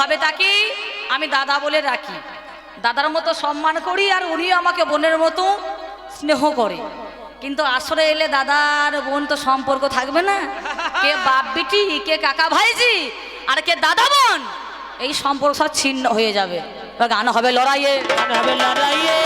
ভাবে তাকে আমি দাদা বলে রাখি। দাদার মতো সম্মান করি আর উনি আমাকে বোনের মতো স্নেহ করে। কিন্তু আসরে এলে দাদার বোন তো সম্পর্ক থাকবে না। কে বাপ বিটি, কে কাকা ভাইজি, আর কে দাদা বোন, এই সম্পর্ক সব ছিন্ন হয়ে যাবে। গান হবে লড়াইয়ে। গান হবে লড়াইয়ে।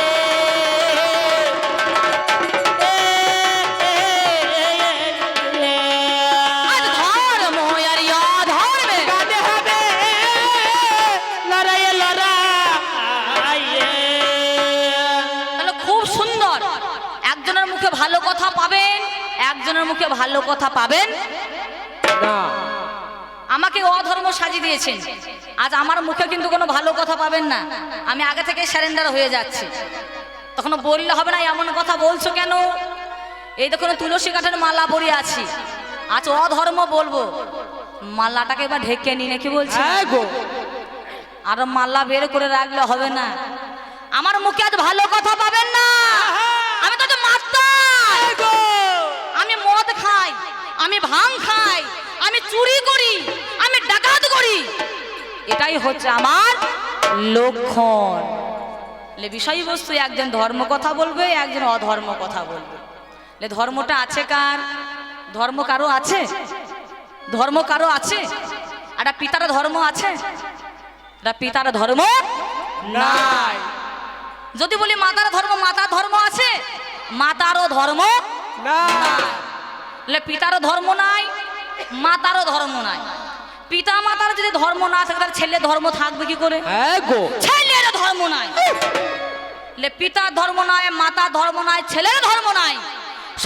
ভালো কথা পাবেন একজনের মুখে ভালো কথা পাবেন। আমাকে অধর্ম সাজিয়ে দিয়েছেন। আজ আমার মুখে কিন্তু কোনো ভালো কথা পাবেন না। আমি আগে থেকে স্যারেন্ডার হয়ে যাচ্ছি। তখন বললে হবে না এমন কথা বলছো কেন? এই দেখুন তুলসী কাঠের মালা পরে আছি। আজ অধর্ম বলব। মালাটাকে এবার ঢেকে নি নাকি বলছি? হ্যাঁ গো। আর মালা বের করে রাখলে হবে না। আমার মুখে আজ ভালো কথা পাবেন না আমি তো মাস্টার গো আমি মদ খাই আমি ভাং খাই আমি চুরি করি আমি ডাকাত করি। এটাই হচ্ছে আমার লক্ষণ। বিষয়বস্তু একজন ধর্ম কথা বলবে একজন অধর্ম কথা বলবে। ধর্মটা আছে কার? ধর্ম কারও আছে? ধর্ম কারও আছে? একটা পিতার ধর্ম আছে? একটা পিতার ধর্ম নাই। যদি বলি মাতার ধর্ম মাতার ধর্ম আছে মাতারও ধর্ম না। বলে পিতারও ধর্ম নাই মাতারও ধর্ম নাই। পিতা মাতার যদি ধর্ম না থাকে তার ছেলে ধর্ম থাকবে কি করে? হ্যাঁ ছেলের ধর্ম নাই। পিতার ধর্ম নাই মাতার ধর্ম নাই ছেলের ধর্ম নাই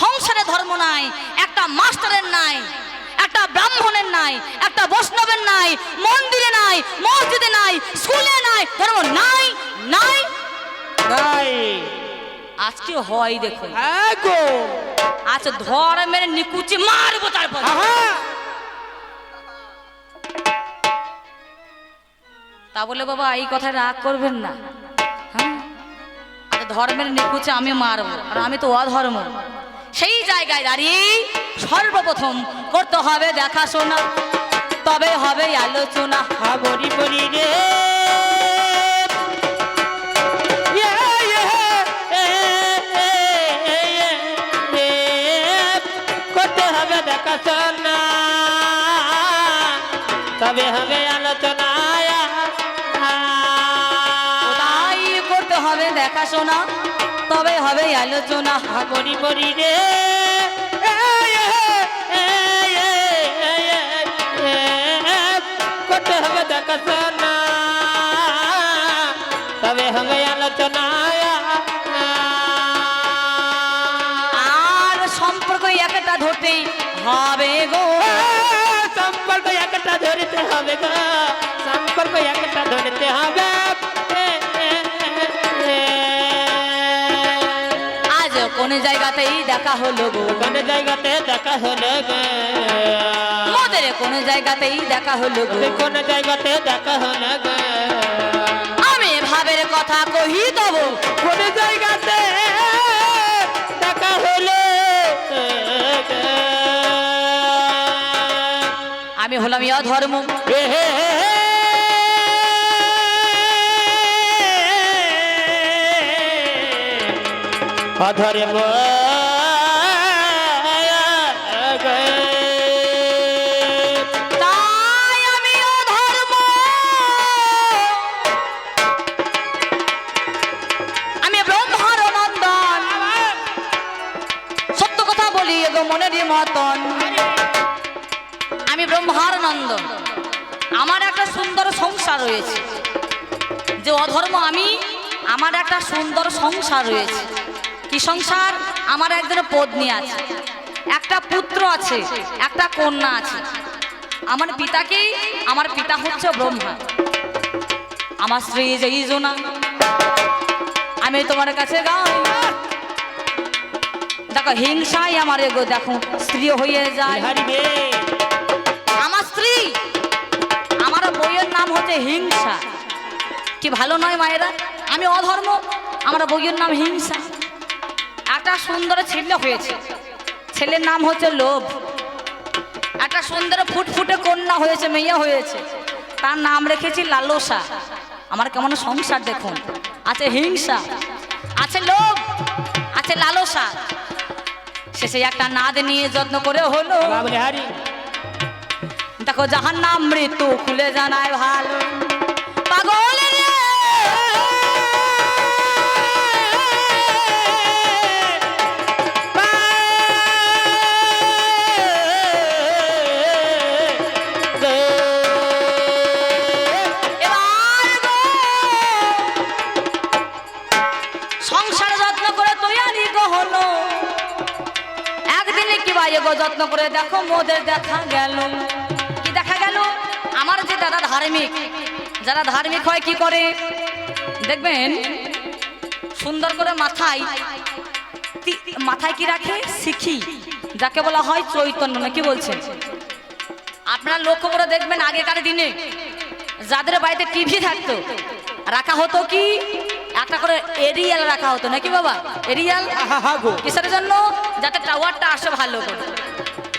সংসারে ধর্ম নাই একটা মাস্টারের নাই একটা ব্রাহ্মণের নাই একটা বৈষ্ণবের নাই মন্দিরে নাই মসজিদে নাই স্কুলে নাই ধর্ম নাই নাই। নাই। আজকে হয় দেখুন হ্যাঁ গো। আজ ধর্মের নিকুচি মারবো তারপর। তা বলে বাবা এই কথায় রাগ করবেন না। হ্যাঁ? ধর্মের নিকুচে আমি মারবো। আর আমি তো অধর্ম। সেই জায়গায় দাঁড়িয়ে সর্বপ্রথম করতে হবে দেখাশোনা। তবে হবে আলোচনা। বলি রে। তবে হবে আলোচনা তাই করতে হবে দেখাশোনা তবে হবে আলোচনা। হা বলি বলি রে। করতে হবে দেখাশোনা। তবে হবে আলোচনা আর সম্পর্ক একটা ধরতেই হবে গো। সম্পর্ক একটা ধরতে হবে গো। সম্পর্ক একটা ধরতে হবে। আজ কোন জায়গাতেই দেখা হলো গো। কোন জায়গাতে দেখা হলো গো। মোদের কোন জায়গাতেই দেখা হলো গো। কোন জায়গাতে দেখা হলো গো। আমি ভাবের কথা কহি দেব কোন জায়গাতে আমি হলাম ইয়া ধর্ম। অধরে রয়েছে। যে অধর্ম আমি, আমার একটা সুন্দর সংসার রয়েছে। কি সংসার? আমার একজন পত্নী আছে। একটা পুত্র আছে, একটা কন্যা আছে। আমার পিতাকেই, আমার পিতা হচ্ছে ব্রহ্মা। আমার স্ত্রী যেই জোনা। আমি তোমার কাছে গাই। দেখো, হিংসাই আমার এগো, দেখো স্ত্রী হয়ে যায়। বইয়ের নাম হচ্ছে হিংসা। কি ভালো নয় মায়েরা? আমি অধর্ম, আমার বইয়ের নাম হিংসা। একটা সুন্দর ছেলে হয়েছে। ছেলের নাম হচ্ছে লোভ। একটা সুন্দর ফুটফুটে কন্যা হয়েছে, মেয়ে হয়েছে। তার নাম রেখেছি লালসা। আমার কেমন সংসার দেখুন। আছে হিংসা, আছে লোভ, আছে লালসা। শেষে একটা নাদ নিয়ে যত্ন করে হলো। দেখো যাহার নাম মৃত্যু খুলে জানায় ভালো। পাগল যত্ন করে দেখো মোদের দেখা গেল। আমার যে দাদা ধার্মিক যারা ধার্মিক হয় কি করে? দেখবেন সুন্দর করে মাথায় মাথায় কি রাখে? শিখি যাকে বলা হয় চৈতন্য। না কি বলছেন? আপনারা লক্ষ্য করে দেখবেন আগেকার দিনে যাদের বাড়িতে টিভি থাকতো রাখা হতো কি? একটা করে এরিয়াল রাখা হতো। নাকি বাবা? এরিয়াল? কিসের জন্য? যাতে টাওয়ারটা আসে ভালো করে।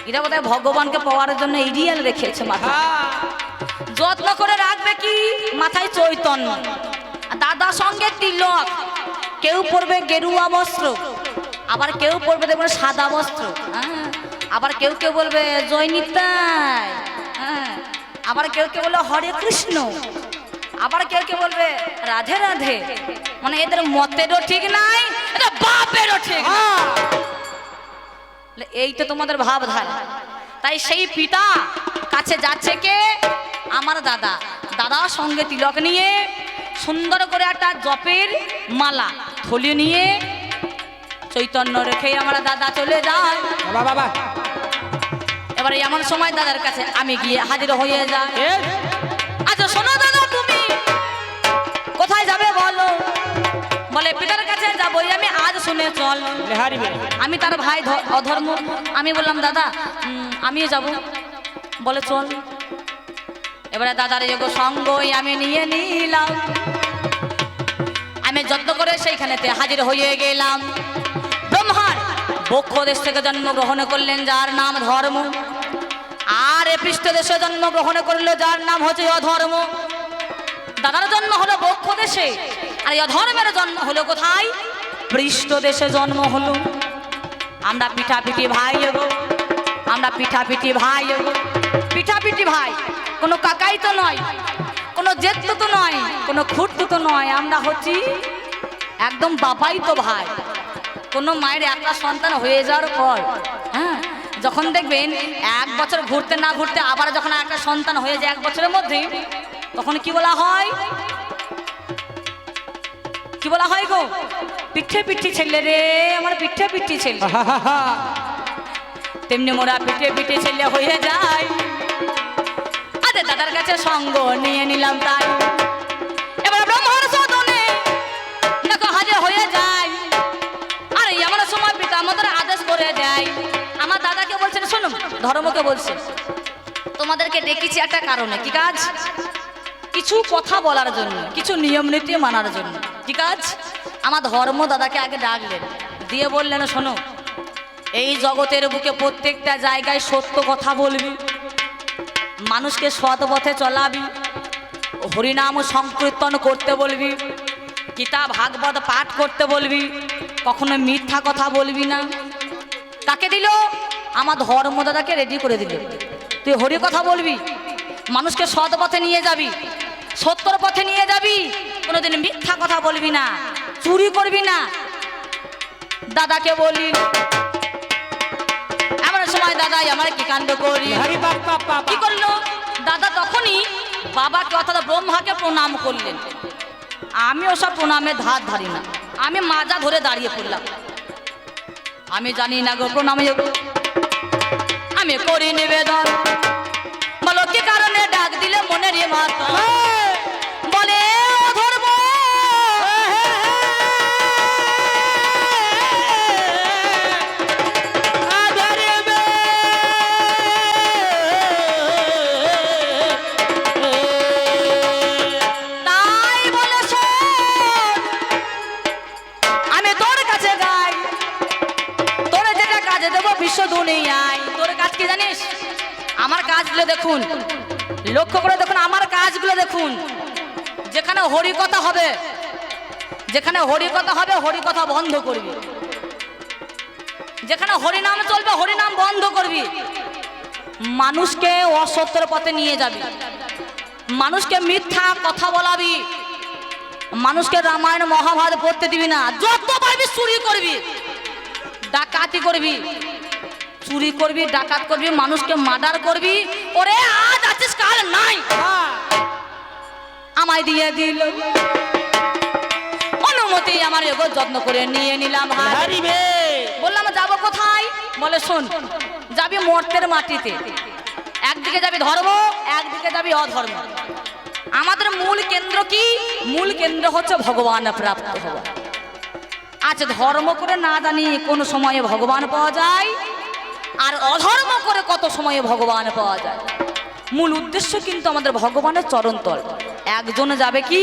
এটা বোধ ভগবানকে পাওয়ার জন্য এরিয়াল রেখেছে মাথা যত্ন করে রাখবে কি? মাথায় চৈতন্য। দাদা সঙ্গে তিলক। কেউ পরবে গেরুয়া বস্ত্র আবার কেউ পরবে দেখবেন সাদা বস্ত্র হ্যাঁ? আবার কেউ কেউ বলবে জয় নিতাই হ্যাঁ? আবার কেউ কেউ বলবে হরে কৃষ্ণ আবার কেউ কেউ বলবে রাধে রাধে। মানে এদের মতেরও ঠিক নাই এদের বাপেরও ঠিক। হ্যাঁ। এই তো তোমাদের ভাবধারা। তাই সেই পিতা কাছে যাচ্ছে কে? আমার দাদা। দাদা সঙ্গে তিলক নিয়ে সুন্দর করে একটা জপের মালা থলি নিয়ে চৈতন্য রেখে আমার দাদা চলে যায়। বাবা বাবা। এবারে এমন সময় দাদার কাছে আমি গিয়ে হাজির হয়ে যাই। আচ্ছা শোনো দাদা তুমি কোথায় যাবে বলো? বলে পিতার কাছে যাব আমি আজ শুনে চল। আমি তার ভাই অধর্ম। আমি বললাম দাদা আমিও যাব। বলে চল। এবারে দাদার যোগ সঙ্গই আমি নিয়ে নিলাম। আমি যত্ন করে সেইখানেতে হাজির হয়ে গেলাম। ব্রহ্মার বক্ষ দেশ থেকে জন্মগ্রহণ করলেন, যার নাম ধর্ম। আর এ পৃষ্ঠ দেশে জন্মগ্রহণ করল, যার নাম হচ্ছে অধর্ম। দাদার জন্ম হলো বক্ষ দেশে আর অধর্মের জন্ম হলো কোথায়? পৃষ্ঠ দেশে জন্ম হলো। আমরা পিঠাপিঠি ভাই আমরা পিঠাপিঠি ভাই পিঠাপিঠি ভাই। কোনো কাকাই তো নয় কোনো জেত তো নয় কোনো খুঁট তো নয়। আমরা হচ্ছি একদম বাবাই তো ভাই। কোনো মায়ের একটা সন্তান হয়ে যাওয়ার পর হ্যাঁ যখন দেখবেন এক বছর ঘুরতে না ঘুরতে আবার যখন একটা সন্তান হয়ে যায় এক বছরের মধ্যে তখন কি বলা হয়? কি বলা হয় গো? পিঠে পিঠি ছেলে রে আমার পিঠে পিঠি ছেলে। হা হা হা। তেমনি মোরা পিঠে পিঠে ছেলে হয়ে যায় আরে দাদার কাছে সঙ্গ নিয়ে নিলাম তাই। এবার হয়ে যায় আদেশ দেয়। আমার দাদাকে শুনুন ধর্মকে বলছে। তোমাদেরকে ডেকেছি একটা কারণে কিছু কথা বলার জন্য, কিছু মানার জন্য। আমার ধর্ম দাদাকে আগে দিয়ে বললেন, শোনো, এই জগতের বুকে প্রত্যেকটা জায়গায় সত্য কথা বলবি। মানুষকে সৎ পথে চলাবি, হরিনাম সংকীর্তন করতে বলবি কিতাব ভাগবত পাঠ করতে বলবি, কখনো মিথ্যা কথা বলবি না। কাকে দিল? আমার ধর্মদাদাকে রেডি করে দিল। তুই হরি কথা বলবি, মানুষকে সৎ পথে নিয়ে যাবি, সত্যর পথে নিয়ে যাবি, কোনোদিন মিথ্যা কথা বলবি না, চুরি করবি না। দাদাকে বলি সময় দাদাই আমার কি কাণ্ড করি? কি করল? দাদা তখনই বাবাকে অর্থাৎ ব্রহ্মাকে প্রণাম করলেন। আমি ওসব প্রণামে ধার ধারি না। আমি মাজা ধরে দাঁড়িয়ে পড়লাম। আমি জানি না গো প্রণামে। আমি করি নিবেদন। বলো কি কারণে ডাক দিলে মনের মাতা? যেখানে হরিকথা হবে হরিকথা বন্ধ করবি। যেখানে হরিনাম চলবে হরিনাম বন্ধ করবি। মানুষকে অসত্যের পথে নিয়ে যাবি। মানুষকে মিথ্যা কথা বলাবি। মানুষকে রামায়ণ মহাভারত পড়তে দিবি না। যত পারবি চুরি করবি। ডাকাতি করবি। চুরি করবি ডাকাত করবি মানুষকে মার্ডার করবি। ওরে আজ আছিস কাল নাই। আমায় দিয়ে দিল। অনুমতি আমার এগো যত্ন করে নিয়ে নিলাম বললাম যাব কোথায়? বলে শোন যাবি মর্তের মাটিতে। একদিকে যাবি ধর্ম একদিকে যাবি অধর্ম। আমাদের মূল কেন্দ্র কি? মূল কেন্দ্র হচ্ছে ভগবান প্রাপ্ত হওয়া। আচ্ছা ধর্ম করে না জানি কোন সময়ে ভগবান পাওয়া যায় আর অধর্ম করে কত সময়ে ভগবান পাওয়া যায়। মূল উদ্দেশ্য কিন্তু আমাদের ভগবানের চরণতল একজন যাবে কি?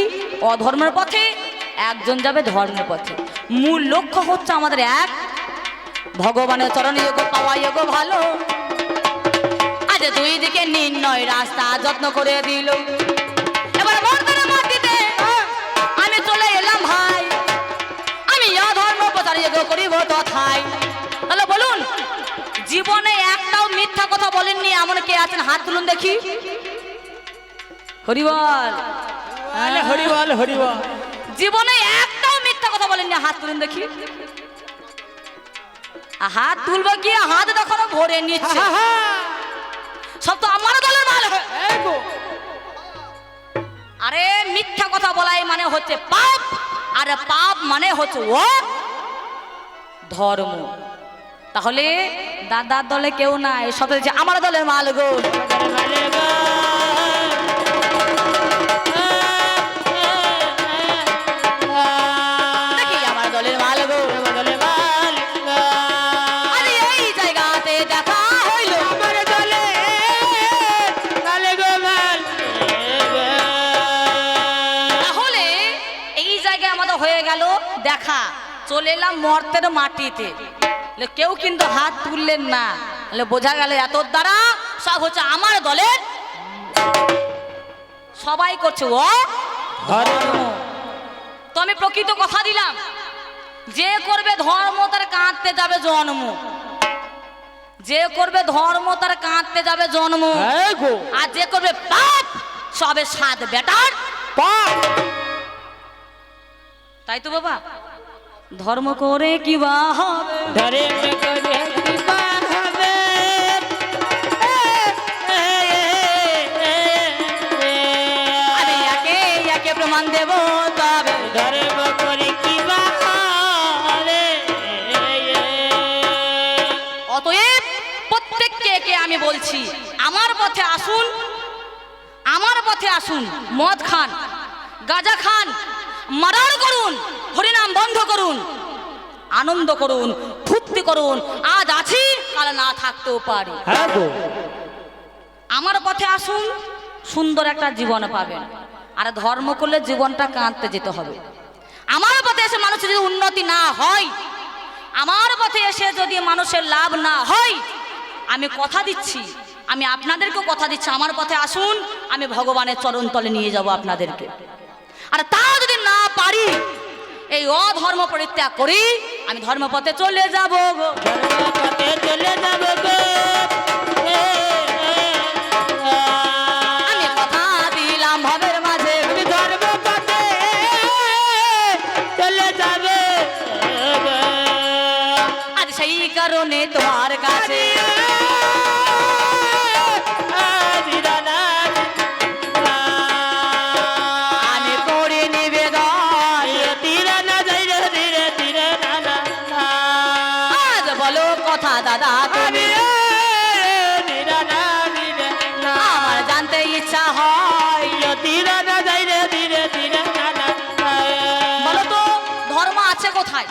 অধর্মের পথে একজন যাবে ধর্মের পথে। মূল লক্ষ্য হচ্ছে আমাদের এক, ভগবানের চরণে যোগ পাওয়া যোগ ভালো। আজ দুই দিকে নির্ণয় রাস্তা যত্ন করে দিল। এবার মাটিতে আমি চলে এলাম ভাই। আমি অধর্ম প্রচার করিব তথায়। তাহলে বলুন, জীবনে একটাও মিথ্যা কথা বলেননি, এমন কে আছেন? হাত তুলুন দেখি। হরিবল। হরিবল হরিবল। জীবনে একটাও মিথ্যা কথা বলেননি। হাত তুলুন দেখি। হাত তুলবো কি? হাত দেখো ভরে নিচ্ছে। সব তো আমার দলের মাল। আরে মিথ্যা কথা বলাই মানে হচ্ছে পাপ আর পাপ মানে হচ্ছে ও ধর্ম। তাহলে দাদার দলে কেউ নাই সব আমার দলের মাল গো। চলে এলাম মর্তের মাটিতে। কেউ কিন্তু হাত তুললেন না। বোঝা গেল এত দ্বারা সব হচ্ছে আমার দলের সবাই করছে। ও তো আমি প্রকৃত কথা দিলাম যে করবে ধর্ম তার কাঁদতে যাবে জন্ম। যে করবে ধর্ম তার কাঁদতে যাবে জন্ম। আর যে করবে পাপ সবে সাত বেটার। তাই তো বাবা। ধর্ম করে কি বা হবে? প্রমাণ দেব তবে। অতএব প্রত্যেককে একে আমি বলছি আমার পথে আসুন আমার পথে আসুন মদ খান গাজা খান মারার করুন। আনন্দ করুন ফুর্তি করুন। আজ আছি কাল না থাকতেও পারি। আমার পথে আসুন সুন্দর একটা জীবন পাবেন। আর ধর্ম করলে জীবনটা কাঁদতে যেতে হবে। আমার পথে এসে মানুষের যদি উন্নতি না হয় আমার পথে এসে যদি মানুষের লাভ না হয় আমি কথা দিচ্ছি আমি আপনাদেরকেও কথা দিচ্ছি আমার পথে আসুন আমি ভগবানের চরণ তলে নিয়ে যাব আপনাদেরকে। আর তা যদি না পারি এই অধর্ম পরিত্যাগ করি আমি ধর্মপথে চলে যাব গো। চলে যাব আমি কথা দিলাম ভবের মাঝে। চলে যাবে আজ সেই কারণে তোমার কাছে ধর্ম কোথায়?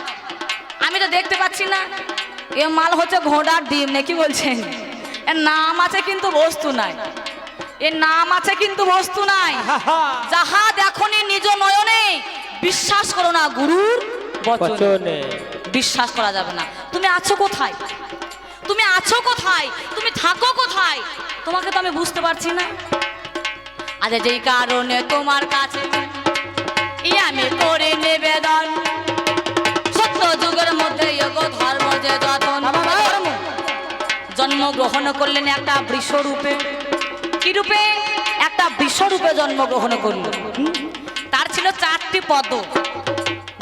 আমি তো দেখতে পাচ্ছি না। এ মাল হচ্ছে ঘোড়ার ডিম নাকি বলছেন? এর নাম আছে কিন্তু বস্তু নাই। এর নাম আছে কিন্তু বস্তু নাই। যাহা দেখনি নিজ নয়নে বিশ্বাস করো না গুরুর বচনে। বিশ্বাস করা যাবে না। তুমি আছো কোথায়? তুমি আছো কোথায়? তুমি থাকো কোথায়? তোমাকে তো আমি বুঝতে পারছি না। আজ যেই কারণে তোমার কাছে আমি করে নিবেদন। জন্মগ্রহণ করলেন একটা বৃষরূপে কি রূপে? একটা বৃষরূপে জন্মগ্রহণ করল তার ছিল চারটি পদ।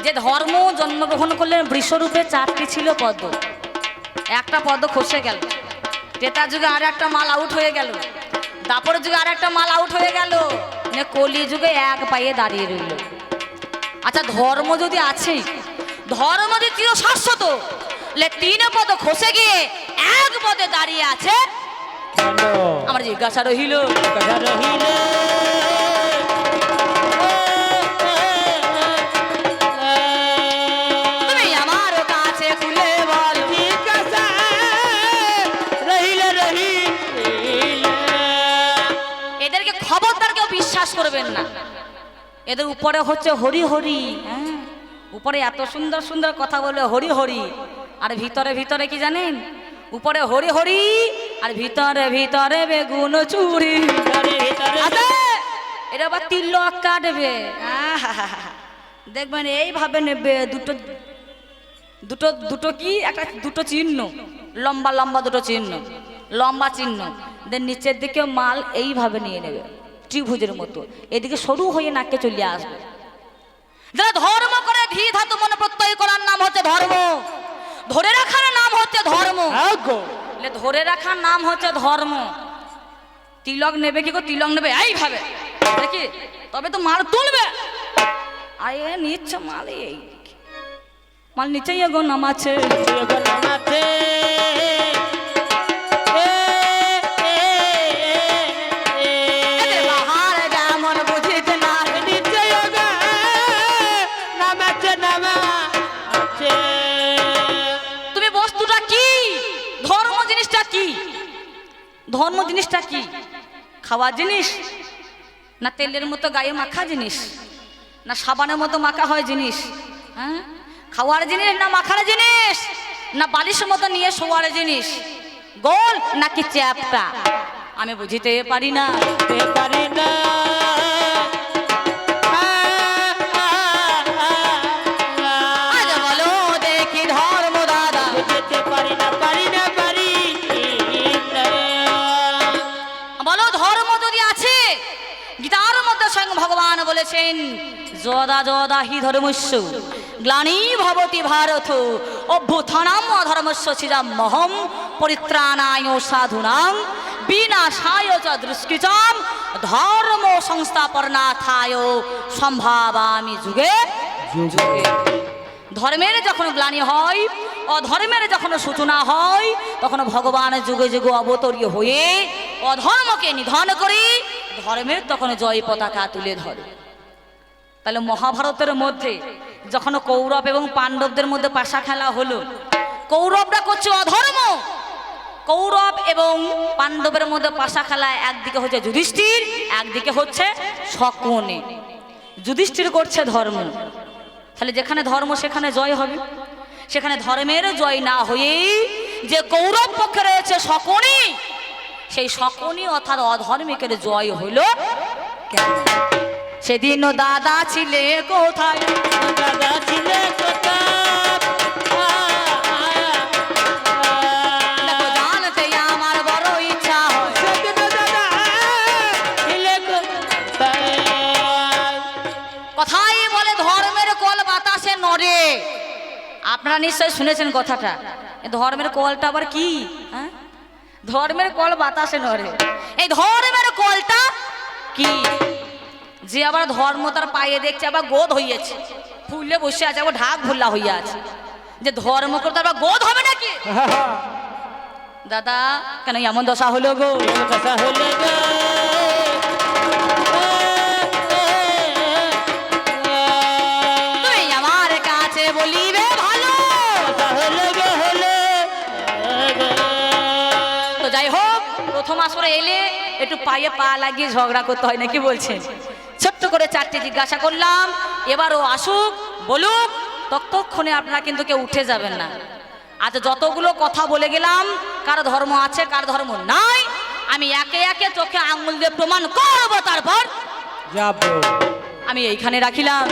যে ধর্ম জন্মগ্রহণ করলেন বৃষরূপে চারটি ছিল পদ। একটা পদ খসে গেল। ত্রেতা যুগে আর একটা মাল আউট হয়ে গেল। দাপর যুগে আর একটা মাল আউট হয়ে গেল। মানে কলি যুগে এক পায়ে দাঁড়িয়ে রইল। আচ্ছা ধর্ম যদি আছে ধর্ম যদি চির শাশ্বত তিন পদ খসে গিয়ে এক পদে দাঁড়িয়ে আছে। আমার জিজ্ঞাসা রহিলে রহিলে। এদেরকে খবরদার কেউ বিশ্বাস করবেন না। এদের উপরে হচ্ছে হরি হরি হ্যাঁ? উপরে এত সুন্দর সুন্দর কথা বলে হরি হরি, আর ভিতরে ভিতরে কি জানেন? উপরে হরি হরি, আর ভিতরে ভিতরে বেগুন চুরি। এটা আবার তিলক কাটবে। দেখবেন এইভাবে নেবে দুটো দুটো দুটো কি? একটা দুটো চিহ্ন, লম্বা লম্বা দুটো চিহ্ন, লম্বা চিহ্ন। দেন নিচের দিকে মাল এইভাবে নিয়ে নেবে, ত্রিভুজের মতো। এদিকে সরু হয়ে নাকে চলে আসবে। যারা ধর্ম ধী ধাতু মনে প্রত্যয় করার নাম হচ্ছে ধর্ম। ধরে রাখার নাম হচ্ছে ধর্ম। ধরে রাখার নাম হচ্ছে ধর্ম। তিলক নেবে কি গো? তিলক নেবে এইভাবে। দেখি তবে তো মাল তুলবে। আয়ে নিচ্ছে মাল এই মাল নিচেই গো নামাচ্ছে জগন্নাথে ধর্ম জিনিসটা কি? খাওয়া জিনিস? না তেলের মতো গায়ে মাখা জিনিস? না সাবানের মতো মাখা হয় জিনিস? হ্যাঁ? খাওয়ার জিনিস না মাখার জিনিস? না বালিশের মতো নিয়ে শোয়ার জিনিস? গোল নাকি চ্যাপটা? আমি বুঝিতে পারি না পারি না। বলেছেন, যদা যদা হি ধর্মস্য, গ্লানি ভবতি ভারত, অভ্যুত্থানাম অধর্মস্য মহম পরিত্রাণায় সাধুনাং, বিনাশায় চ দুষ্কৃতম, ধর্ম সংস্থাপনাথায় সম্ভাবামি যুগে যুগে। ধর্মের যখন গ্লানি হয়, অধর্মের যখন সূচনা হয়, তখন ভগবান যুগে যুগে অবতরী হয়ে অধর্মকে নিধন করে ধর্মের তখন জয় পতাকা তুলে ধরে। তাহলে মহাভারতের মধ্যে যখন কৌরব এবং পাণ্ডবদের মধ্যে পাশা খেলা হলো, কৌরবরা করছে অধর্ম। কৌরব এবং পাণ্ডবের মধ্যে পাশা খেলা একদিকে হচ্ছে যুধিষ্ঠির, একদিকে হচ্ছে শকুনে। যুধিষ্ঠির করছে ধর্ম। তাহলে যেখানে ধর্ম, সেখানে জয় হবে। সেখানে ধর্মের জয় না হয়েই যে কৌরব পক্ষে রয়েছে শকুনি, সেই শকুনি অর্থাৎ অধর্মিকের জয় হইল কেন? সেদিন দাদা ছিলে কোথায়? দাদা ছিলে কথাই বলে ধর্মের কল বাতাসে নড়ে। আপনারা নিশ্চয়ই শুনেছেন কথাটা। ধর্মের কলটা আবার কি? হ্যাঁ? ধর্মের কল বাতাসে নড়ে। এই ধর্মের কলটা কি? যে আবার ধর্ম তার পায়ে দেখছে, আবার গোদ হইয়াছে। ফুলে বসে আছে, আবার ঢাক ভুল্লা হইয়া আছে। যে ধর্ম করতে আবার গোদ হবে নাকি? দাদা, কেন এমন দশা হলো গো? কথা হলে গো যাই হোক, প্রথম আসরে এলে একটু পায়ে পা লাগিয়ে ঝগড়া করতে হয় নাকি বলছেন? করে চারটি জিজ্ঞাসা করলাম এবারও ও আসুক বলুক ততক্ষণে আপনারা কিন্তু কেউ উঠে যাবেন না। আজ যতগুলো কথা বলে গেলাম কার ধর্ম আছে কার ধর্ম নাই আমি একে একে চোখে আঙুল দিয়ে প্রমাণ করব তারপর যাব। আমি এইখানে রাখিলাম।